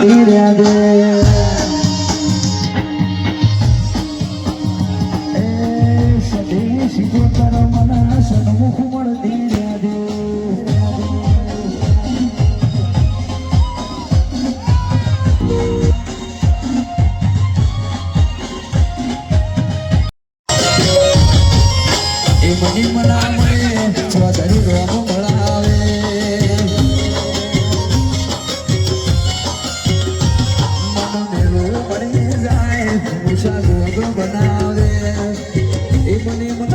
তীরে দে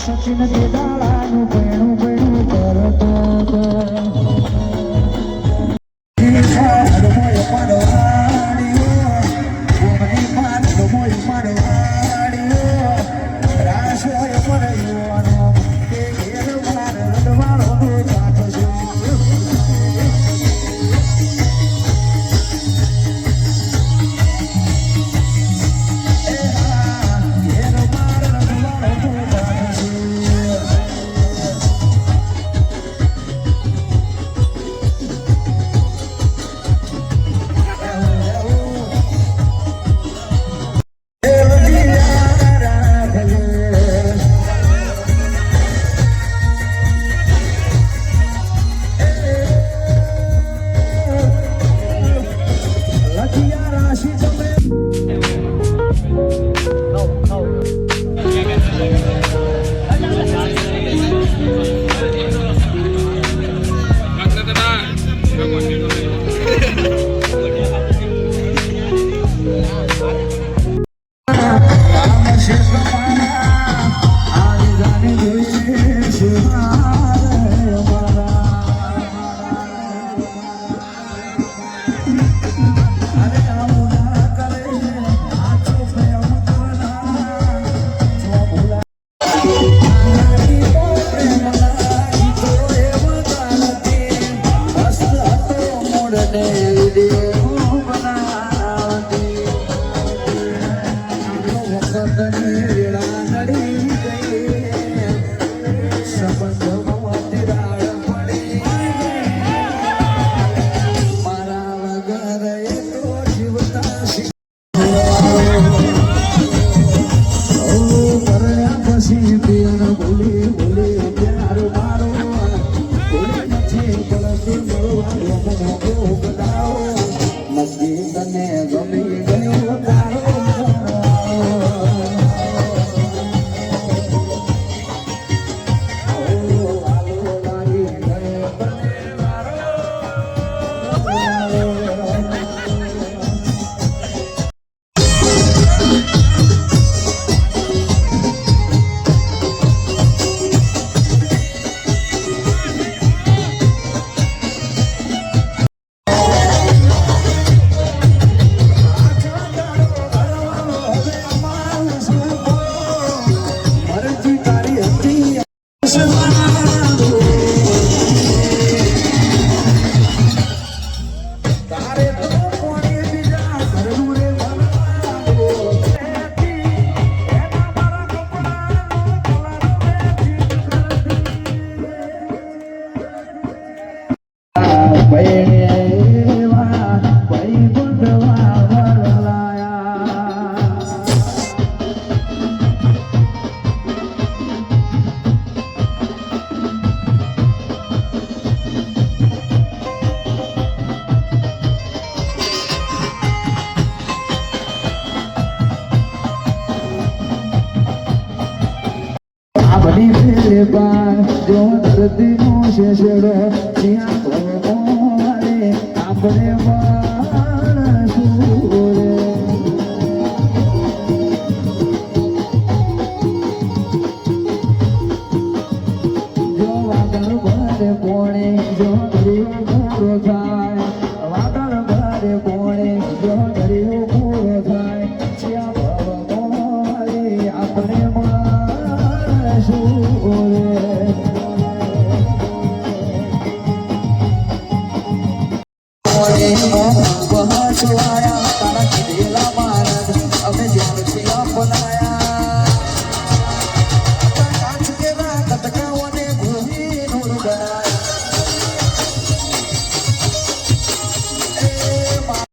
સચિન દેદાળાનું ભેણું ભેણું કરતો હતો પાડવા baby. ધરતીનો શેષડો ત્યાં ભગવાને આપણે માણસું રે જો વાદળ ભરે પોણે જો દરિયો પૂરો થાય વાદળ ભરે પોણે જો પૂરો આપણે for the man.